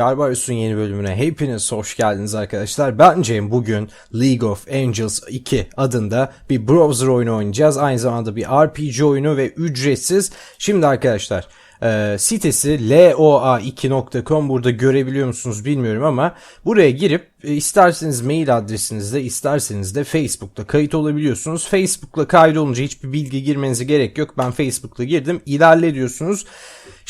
Garbarius'un yeni bölümüne hepiniz hoş geldiniz arkadaşlar. Ben Cem bugün League of Angels 2 adında bir browser oyunu oynayacağız. Aynı zamanda bir RPG oyunu ve ücretsiz. Şimdi arkadaşlar e, sitesi loa2.com burada görebiliyor musunuz bilmiyorum ama buraya girip e, isterseniz mail adresinizde isterseniz de Facebook'ta kayıt olabiliyorsunuz. Facebook'la kaydolunca hiçbir bilgi girmenize gerek yok. Ben Facebook'la girdim. İlerle diyorsunuz.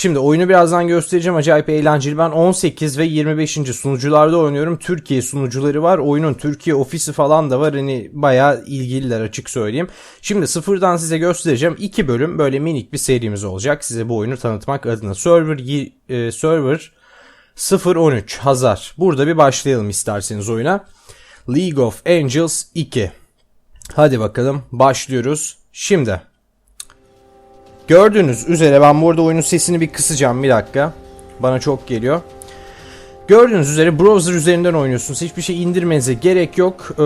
Şimdi oyunu birazdan göstereceğim. Acayip eğlenceli. Ben 18 ve 25. sunucularda oynuyorum. Türkiye sunucuları var. Oyunun Türkiye ofisi falan da var. Hani bayağı ilgililer açık söyleyeyim. Şimdi sıfırdan size göstereceğim. İki bölüm böyle minik bir serimiz olacak. Size bu oyunu tanıtmak adına. Server, e, server 013 Hazar. Burada bir başlayalım isterseniz oyuna. League of Angels 2. Hadi bakalım başlıyoruz. Şimdi Gördüğünüz üzere ben burada oyunun sesini bir kısacağım bir dakika. Bana çok geliyor. Gördüğünüz üzere browser üzerinden oynuyorsunuz. Hiçbir şey indirmenize gerek yok. Ee,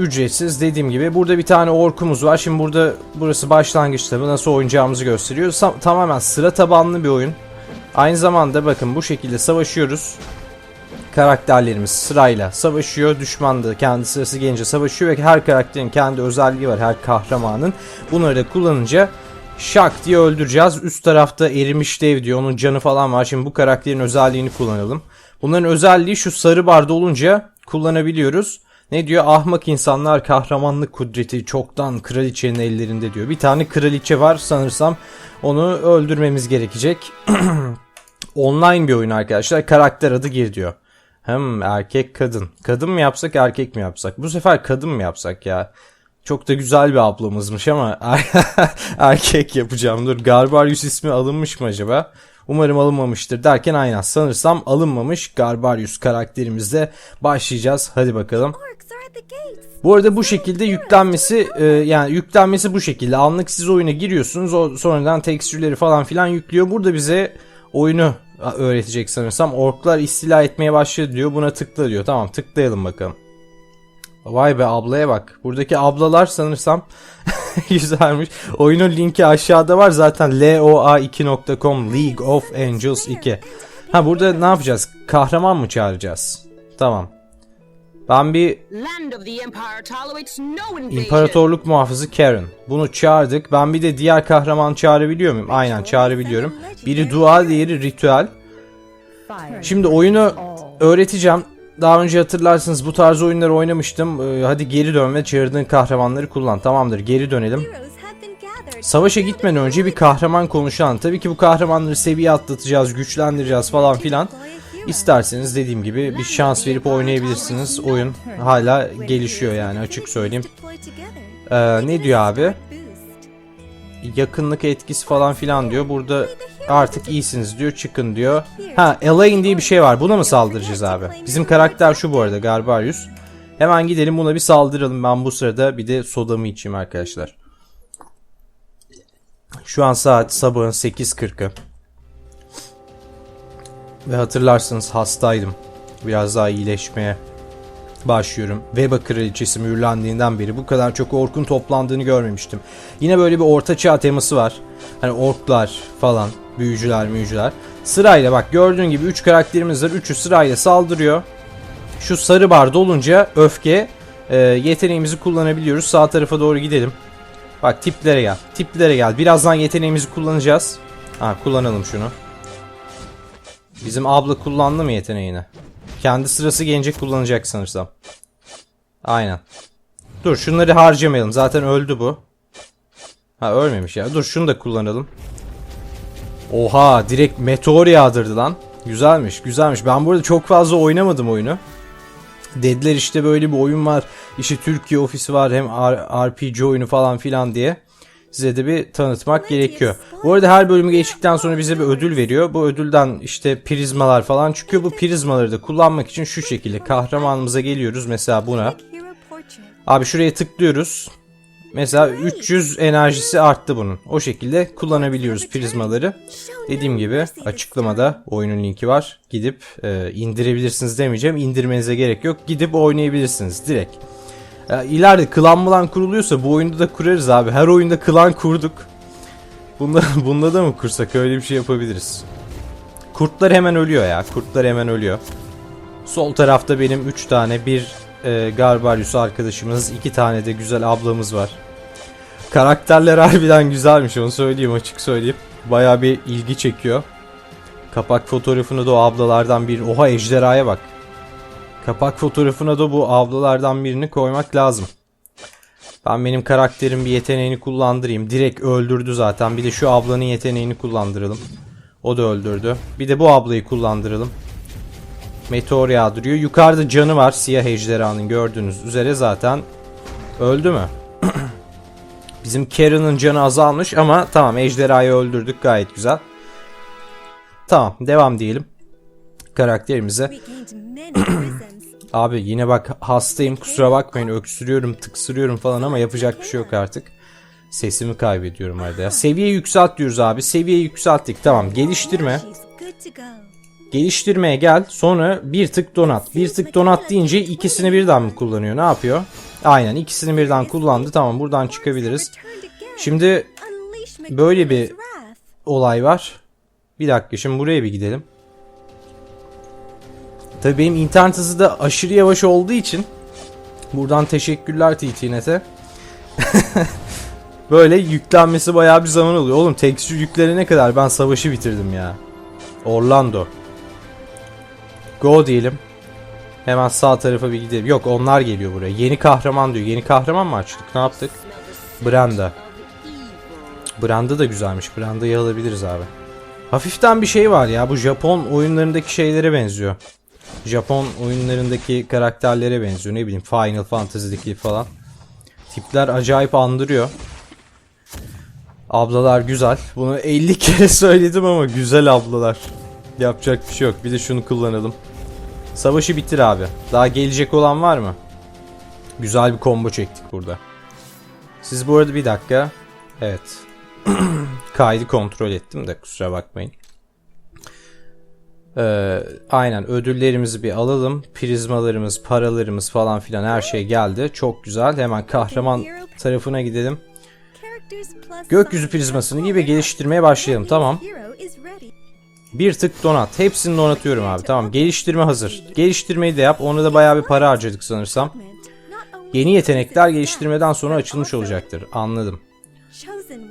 ücretsiz dediğim gibi. Burada bir tane orkumuz var. Şimdi burada burası başlangıç tabi nasıl oynayacağımızı gösteriyor. Sa- tamamen sıra tabanlı bir oyun. Aynı zamanda bakın bu şekilde savaşıyoruz. Karakterlerimiz sırayla savaşıyor. Düşman da kendi sırası gelince savaşıyor ve her karakterin kendi özelliği var her kahramanın. Bunları da kullanınca şak diye öldüreceğiz. Üst tarafta erimiş dev diyor. Onun canı falan var. Şimdi bu karakterin özelliğini kullanalım. Bunların özelliği şu sarı barda olunca kullanabiliyoruz. Ne diyor? Ahmak insanlar kahramanlık kudreti çoktan kraliçenin ellerinde diyor. Bir tane kraliçe var sanırsam. Onu öldürmemiz gerekecek. Online bir oyun arkadaşlar. Karakter adı gir diyor. Hem erkek kadın. Kadın mı yapsak erkek mi yapsak? Bu sefer kadın mı yapsak ya? Çok da güzel bir ablamızmış ama erkek yapacağım. Dur Garbarius ismi alınmış mı acaba? Umarım alınmamıştır derken aynen sanırsam alınmamış. Garbarius karakterimizle başlayacağız. Hadi bakalım. Bu arada bu şekilde yüklenmesi e, yani yüklenmesi bu şekilde. Anlık siz oyuna giriyorsunuz. O sonradan tekstürleri falan filan yüklüyor. Burada bize oyunu öğretecek sanırsam. Orklar istila etmeye başladı diyor. Buna tıkla diyor. Tamam tıklayalım bakalım. Vay be ablaya bak. Buradaki ablalar sanırsam güzelmiş. Oyunun linki aşağıda var zaten loa2.com League of Angels 2. Ha burada ne yapacağız? Kahraman mı çağıracağız? Tamam. Ben bir. İmparatorluk muhafızı Karen. Bunu çağırdık. Ben bir de diğer kahraman çağırabiliyor muyum? Aynen çağırabiliyorum. Biri dua, diğeri ritüel. Şimdi oyunu öğreteceğim. Daha önce hatırlarsınız bu tarz oyunları oynamıştım. Ee, hadi geri dön ve çağırdığın kahramanları kullan. Tamamdır geri dönelim. Savaşa gitmeden önce bir kahraman konuşan. Tabii ki bu kahramanları seviye atlatacağız, güçlendireceğiz falan filan. İsterseniz dediğim gibi bir şans verip oynayabilirsiniz. Oyun hala gelişiyor yani açık söyleyeyim. Ee, ne diyor abi? Yakınlık etkisi falan filan diyor. Burada artık iyisiniz diyor. Çıkın diyor. Ha Elaine diye bir şey var. Buna mı saldıracağız abi? Bizim karakter şu bu arada Garbarius. Hemen gidelim buna bir saldıralım. Ben bu sırada bir de sodamı içeyim arkadaşlar. Şu an saat sabahın 8.40'ı. Ve hatırlarsınız hastaydım. Biraz daha iyileşmeye başlıyorum. Veba kraliçesi mühürlendiğinden beri bu kadar çok orkun toplandığını görmemiştim. Yine böyle bir orta çağ teması var. Hani orklar falan, büyücüler, büyücüler. Sırayla bak gördüğün gibi 3 karakterimiz var. Üçü sırayla saldırıyor. Şu sarı barda olunca öfke e, yeteneğimizi kullanabiliyoruz. Sağ tarafa doğru gidelim. Bak tiplere gel. Tiplere gel. Birazdan yeteneğimizi kullanacağız. Ha kullanalım şunu. Bizim abla kullandı mı yeteneğini? Kendi sırası gelince kullanacak sanırsam. Aynen. Dur şunları harcamayalım. Zaten öldü bu. Ha ölmemiş ya. Dur şunu da kullanalım. Oha direkt meteor yağdırdı lan. Güzelmiş güzelmiş. Ben burada çok fazla oynamadım oyunu. Dediler işte böyle bir oyun var. İşte Türkiye ofisi var hem RPG oyunu falan filan diye. Size de bir tanıtmak gerekiyor. Bu arada her bölümü geçtikten sonra bize bir ödül veriyor. Bu ödülden işte prizmalar falan çıkıyor. Bu prizmaları da kullanmak için şu şekilde kahramanımıza geliyoruz. Mesela buna. Abi şuraya tıklıyoruz. Mesela 300 enerjisi arttı bunun. O şekilde kullanabiliyoruz prizmaları. Dediğim gibi açıklamada oyunun linki var. Gidip e, indirebilirsiniz demeyeceğim. İndirmenize gerek yok. Gidip oynayabilirsiniz direkt. E, ileride klan mılan kuruluyorsa bu oyunda da kurarız abi. Her oyunda klan kurduk. Bunda, bunda da mı kursak öyle bir şey yapabiliriz. Kurtlar hemen ölüyor ya. Kurtlar hemen ölüyor. Sol tarafta benim 3 tane bir e, Garbarius arkadaşımız, 2 tane de güzel ablamız var. Karakterler harbiden güzelmiş onu söyleyeyim açık söyleyeyim. Baya bir ilgi çekiyor. Kapak fotoğrafını da o ablalardan bir oha ejderhaya bak. Kapak fotoğrafına da bu ablalardan birini koymak lazım. Ben benim karakterin bir yeteneğini kullandırayım. Direkt öldürdü zaten. Bir de şu ablanın yeteneğini kullandıralım. O da öldürdü. Bir de bu ablayı kullandıralım. Meteor yağdırıyor. Yukarıda canı var siyah ejderhanın gördüğünüz üzere zaten. Öldü mü? Bizim Karen'ın canı azalmış ama tamam ejderhayı öldürdük gayet güzel. Tamam devam diyelim. Karakterimize. Abi yine bak hastayım kusura bakmayın öksürüyorum tıksırıyorum falan ama yapacak bir şey yok artık. Sesimi kaybediyorum arada ya. Seviye yükselt diyoruz abi. Seviyeyi yükselttik tamam. Geliştirme. Geliştirmeye gel. Sonra bir tık donat. Bir tık donat deyince ikisini birden mi kullanıyor? Ne yapıyor? Aynen ikisini birden kullandı. Tamam buradan çıkabiliriz. Şimdi böyle bir- olay var. Bir dakika şimdi buraya bir gidelim. Tabii benim internet hızı da aşırı yavaş olduğu için buradan teşekkürler TTNet'e. Böyle yüklenmesi bayağı bir zaman oluyor. Oğlum tekstür yüklerine kadar ben savaşı bitirdim ya. Orlando. Go diyelim. Hemen sağ tarafa bir gidelim. Yok onlar geliyor buraya. Yeni kahraman diyor. Yeni kahraman mı açtık? Ne yaptık? Branda. Branda da güzelmiş. Branda'yı alabiliriz abi. Hafiften bir şey var ya. Bu Japon oyunlarındaki şeylere benziyor. Japon oyunlarındaki karakterlere benziyor. Ne bileyim Final Fantasy'deki falan. Tipler acayip andırıyor. Ablalar güzel. Bunu 50 kere söyledim ama güzel ablalar. Yapacak bir şey yok. Bir de şunu kullanalım. Savaşı bitir abi. Daha gelecek olan var mı? Güzel bir combo çektik burada. Siz bu arada bir dakika. Evet. Kaydı kontrol ettim de kusura bakmayın. Ee, aynen ödüllerimizi bir alalım. Prizmalarımız, paralarımız falan filan her şey geldi. Çok güzel. Hemen kahraman tarafına gidelim. Gökyüzü prizmasını gibi geliştirmeye başlayalım. Tamam. Bir tık donat. Hepsini donatıyorum abi. Tamam. Geliştirme hazır. Geliştirmeyi de yap. Ona da bayağı bir para harcadık sanırsam. Yeni yetenekler geliştirmeden sonra açılmış olacaktır. Anladım.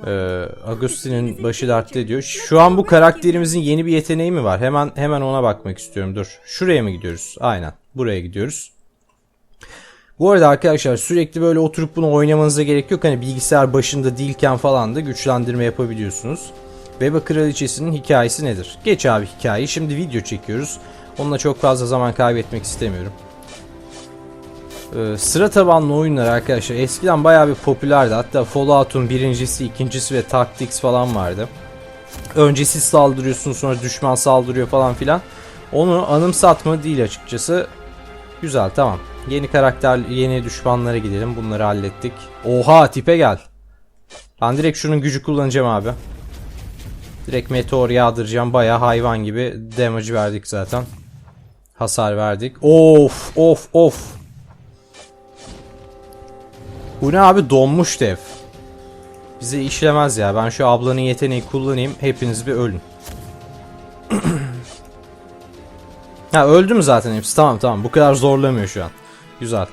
Ee. Agustin'in başı dertte diyor. Şu an bu karakterimizin yeni bir yeteneği mi var? Hemen hemen ona bakmak istiyorum. Dur. Şuraya mı gidiyoruz? Aynen. Buraya gidiyoruz. Bu arada arkadaşlar sürekli böyle oturup bunu oynamanıza gerek yok. Hani bilgisayar başında değilken falan da güçlendirme yapabiliyorsunuz. Beba Kraliçesi'nin hikayesi nedir? Geç abi hikayeyi. Şimdi video çekiyoruz. Onunla çok fazla zaman kaybetmek istemiyorum. Ee, sıra tabanlı oyunlar arkadaşlar eskiden bayağı bir popülerdi. Hatta Fallout'un birincisi, ikincisi ve Tactics falan vardı. Önce siz sonra düşman saldırıyor falan filan. Onu anımsatma değil açıkçası. Güzel tamam. Yeni karakter, yeni düşmanlara gidelim. Bunları hallettik. Oha tipe gel. Ben direkt şunun gücü kullanacağım abi. Direkt meteor yağdıracağım. Bayağı hayvan gibi damage verdik zaten. Hasar verdik. Of of of. Bu ne abi donmuş dev. Bize işlemez ya. Ben şu ablanın yeteneği kullanayım. Hepiniz bir ölün. ha öldü mü zaten hepsi? Tamam tamam. Bu kadar zorlamıyor şu an. Güzel.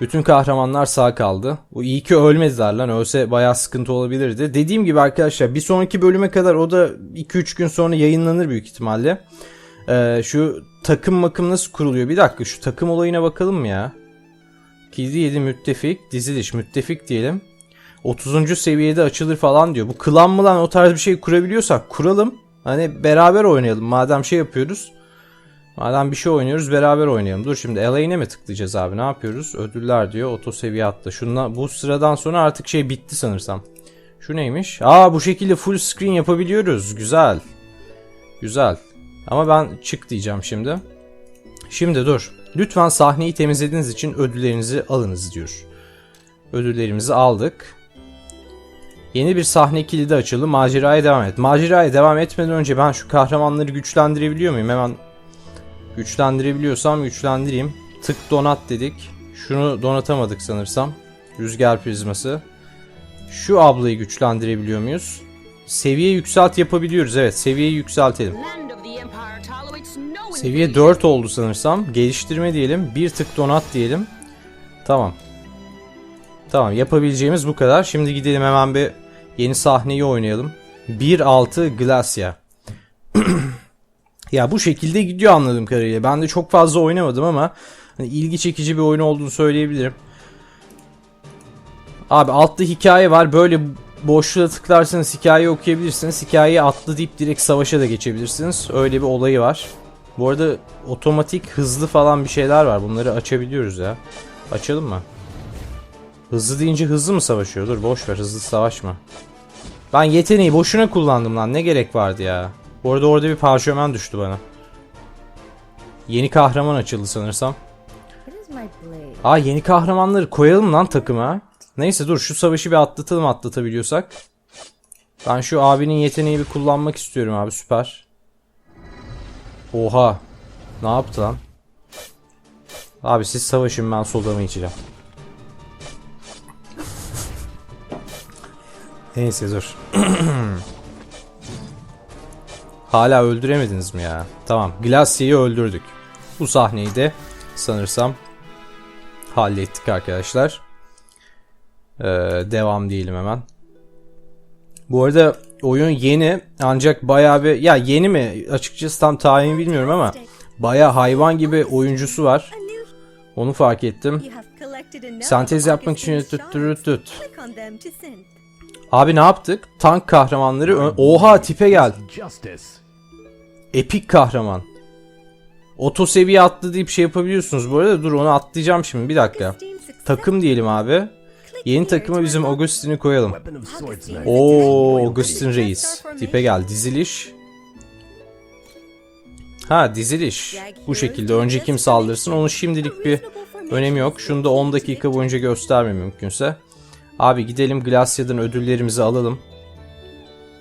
Bütün kahramanlar sağ kaldı. Bu iyi ki ölmediler lan. Ölse bayağı sıkıntı olabilirdi. Dediğim gibi arkadaşlar bir sonraki bölüme kadar o da 2-3 gün sonra yayınlanır büyük ihtimalle. Ee, şu takım makım nasıl kuruluyor? Bir dakika şu takım olayına bakalım mı ya? Kilidi 7 müttefik, diziliş müttefik diyelim. 30. seviyede açılır falan diyor. Bu klan mı lan o tarz bir şey kurabiliyorsak kuralım. Hani beraber oynayalım. Madem şey yapıyoruz. Madem bir şey oynuyoruz beraber oynayalım. Dur şimdi LA'ne mi tıklayacağız abi? Ne yapıyoruz? Ödüller diyor. Oto seviye attı. Şunla, bu sıradan sonra artık şey bitti sanırsam. Şu neymiş? Aa bu şekilde full screen yapabiliyoruz. Güzel. Güzel. Ama ben çık diyeceğim şimdi. Şimdi dur. Lütfen sahneyi temizlediğiniz için ödüllerinizi alınız diyor. Ödüllerimizi aldık. Yeni bir sahne kilidi açıldı. Maceraya devam et. Maceraya devam etmeden önce ben şu kahramanları güçlendirebiliyor muyum? Hemen güçlendirebiliyorsam güçlendireyim. Tık donat dedik. Şunu donatamadık sanırsam. Rüzgar prizması. Şu ablayı güçlendirebiliyor muyuz? Seviye yükselt yapabiliyoruz. Evet seviyeyi yükseltelim. Seviye invasion. 4 oldu sanırsam. Geliştirme diyelim. Bir tık donat diyelim. Tamam. Tamam yapabileceğimiz bu kadar. Şimdi gidelim hemen bir yeni sahneyi oynayalım. 1.6 Glacia. ya bu şekilde gidiyor anladığım kadarıyla. Ben de çok fazla oynamadım ama hani ilgi çekici bir oyun olduğunu söyleyebilirim. Abi altta hikaye var. Böyle boşluğa tıklarsanız hikayeyi okuyabilirsiniz. Hikayeyi atlı deyip direkt savaşa da geçebilirsiniz. Öyle bir olayı var. Bu arada otomatik hızlı falan bir şeyler var. Bunları açabiliyoruz ya. Açalım mı? Hızlı deyince hızlı mı savaşıyor? Dur boş ver hızlı savaşma. Ben yeteneği boşuna kullandım lan. Ne gerek vardı ya? Bu arada orada bir parşömen düştü bana. Yeni kahraman açıldı sanırsam. Aa yeni kahramanları koyalım lan takıma. Neyse dur şu savaşı bir atlatalım atlatabiliyorsak. Ben şu abinin yeteneği bir kullanmak istiyorum abi süper. Oha. Ne yaptı lan? Abi siz savaşın ben sodamı içeceğim. Neyse dur. Hala öldüremediniz mi ya? Tamam. Glacia'yı öldürdük. Bu sahneyi de sanırsam hallettik arkadaşlar. Ee, devam diyelim hemen. Bu arada oyun yeni ancak bayağı bir ya yeni mi açıkçası tam tarihini bilmiyorum ama bayağı hayvan gibi oyuncusu var. Onu fark ettim. Sentez yapmak için to send. Abi ne yaptık? Tank kahramanları Oha tipe gel. Epik kahraman. Oto seviye attı deyip şey yapabiliyorsunuz bu arada. Dur onu atlayacağım şimdi bir dakika. Takım diyelim abi. Yeni takıma bizim Augustin'i koyalım. Oo Augustin Reis. Tipe gel diziliş. Ha diziliş. Bu şekilde önce kim saldırsın onun şimdilik bir önemi yok. Şunu da 10 dakika boyunca gösterme mümkünse. Abi gidelim Glacia'dan ödüllerimizi alalım.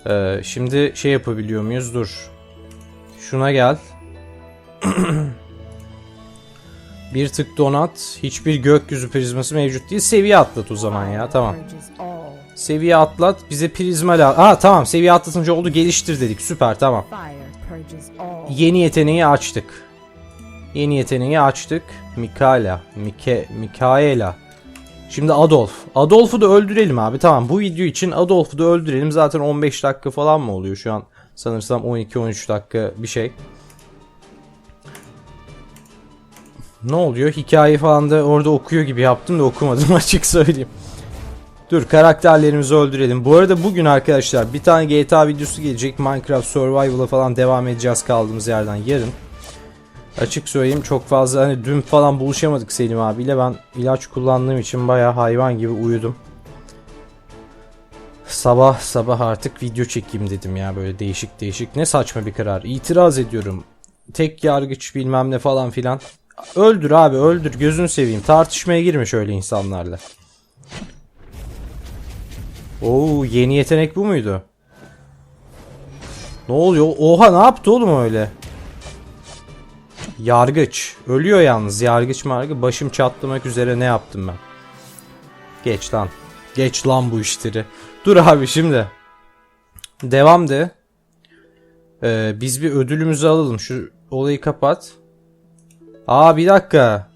Ee, şimdi şey yapabiliyor muyuz? Dur. Şuna gel. bir tık donat. Hiçbir gökyüzü prizması mevcut değil. Seviye atlat o zaman ya. Tamam. Seviye atlat. Bize prizma lazım. Aa tamam seviye atlatınca oldu geliştir dedik. Süper tamam. Yeni yeteneği açtık. Yeni yeteneği açtık. Mikaela. Mike, Mikaela. Şimdi Adolf. Adolf'u da öldürelim abi. Tamam bu video için Adolf'u da öldürelim. Zaten 15 dakika falan mı oluyor şu an? Sanırsam 12-13 dakika bir şey. Ne oluyor? Hikaye falan da orada okuyor gibi yaptım da okumadım açık söyleyeyim. Dur karakterlerimizi öldürelim. Bu arada bugün arkadaşlar bir tane GTA videosu gelecek. Minecraft Survival'a falan devam edeceğiz kaldığımız yerden yarın. Açık söyleyeyim çok fazla hani dün falan buluşamadık Selim abiyle. Ben ilaç kullandığım için bayağı hayvan gibi uyudum. Sabah sabah artık video çekeyim dedim ya böyle değişik değişik. Ne saçma bir karar. İtiraz ediyorum. Tek yargıç bilmem ne falan filan. Öldür abi öldür gözünü seveyim. Tartışmaya girme şöyle insanlarla. Oo yeni yetenek bu muydu? Ne oluyor? Oha ne yaptı oğlum öyle? Yargıç. Ölüyor yalnız. Yargıç margı. Başım çatlamak üzere ne yaptım ben? Geç lan. Geç lan bu işleri. Dur abi şimdi. Devam de. Ee, biz bir ödülümüzü alalım. Şu olayı kapat. Aa bir dakika.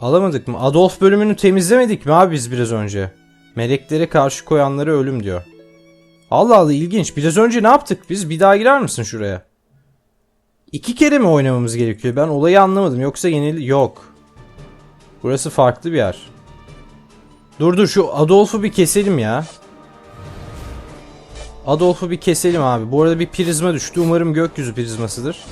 Alamadık mı? Adolf bölümünü temizlemedik mi abi biz biraz önce? Meleklere karşı koyanları ölüm diyor. Allah Allah ilginç. Biraz önce ne yaptık biz? Bir daha girer misin şuraya? İki kere mi oynamamız gerekiyor? Ben olayı anlamadım. Yoksa yenil... Yok. Burası farklı bir yer. Dur dur şu Adolf'u bir keselim ya. Adolf'u bir keselim abi. Bu arada bir prizma düştü. Umarım gökyüzü prizmasıdır.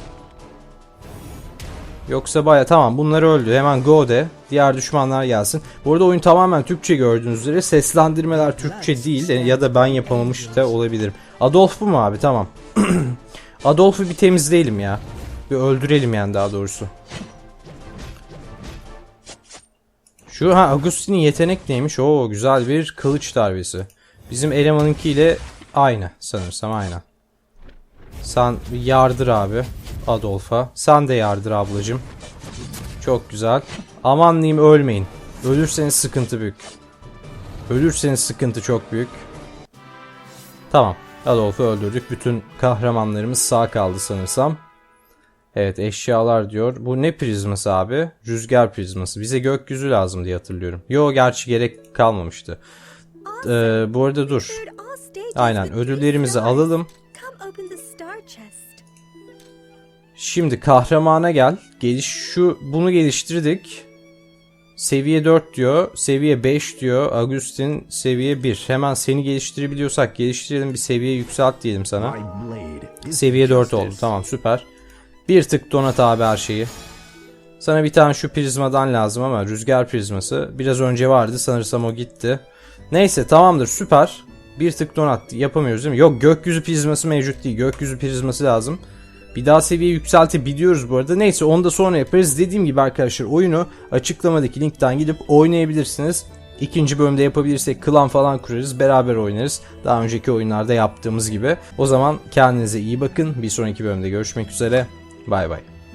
Yoksa baya tamam bunlar öldü. Hemen go de. Diğer düşmanlar gelsin. Bu arada oyun tamamen Türkçe gördüğünüz üzere. Seslendirmeler Türkçe değil. Ya da ben yapamamış da olabilirim. Adolf bu mu abi? Tamam. Adolf'u bir temizleyelim ya. Bir öldürelim yani daha doğrusu. Şu ha Agustin'in yetenek neymiş? Oo güzel bir kılıç darbesi. Bizim elemanınkiyle aynı sanırsam aynı. Sen yardır abi Adolf'a. Sen de yardır ablacım. Çok güzel. Aman diyeyim ölmeyin. Ölürseniz sıkıntı büyük. Ölürseniz sıkıntı çok büyük. Tamam. Adolf'u öldürdük. Bütün kahramanlarımız sağ kaldı sanırsam. Evet eşyalar diyor. Bu ne prizması abi? Rüzgar prizması. Bize gökyüzü lazım diye hatırlıyorum. Yo gerçi gerek kalmamıştı. Ee, bu arada dur. Aynen ödüllerimizi alalım. Şimdi kahramana gel. Geliş şu bunu geliştirdik. Seviye 4 diyor. Seviye 5 diyor. Agustin seviye 1. Hemen seni geliştirebiliyorsak geliştirelim bir seviye yükselt diyelim sana. Seviye 4 justice. oldu. Tamam süper. Bir tık donat abi her şeyi. Sana bir tane şu prizmadan lazım ama rüzgar prizması. Biraz önce vardı sanırsam o gitti. Neyse tamamdır süper. Bir tık donat yapamıyoruz değil mi? Yok gökyüzü prizması mevcut değil. Gökyüzü prizması lazım. Bir daha seviye yükseltebiliyoruz bu arada. Neyse onu da sonra yaparız. Dediğim gibi arkadaşlar oyunu açıklamadaki linkten gidip oynayabilirsiniz. İkinci bölümde yapabilirsek klan falan kurarız. Beraber oynarız. Daha önceki oyunlarda yaptığımız gibi. O zaman kendinize iyi bakın. Bir sonraki bölümde görüşmek üzere. Bay bay.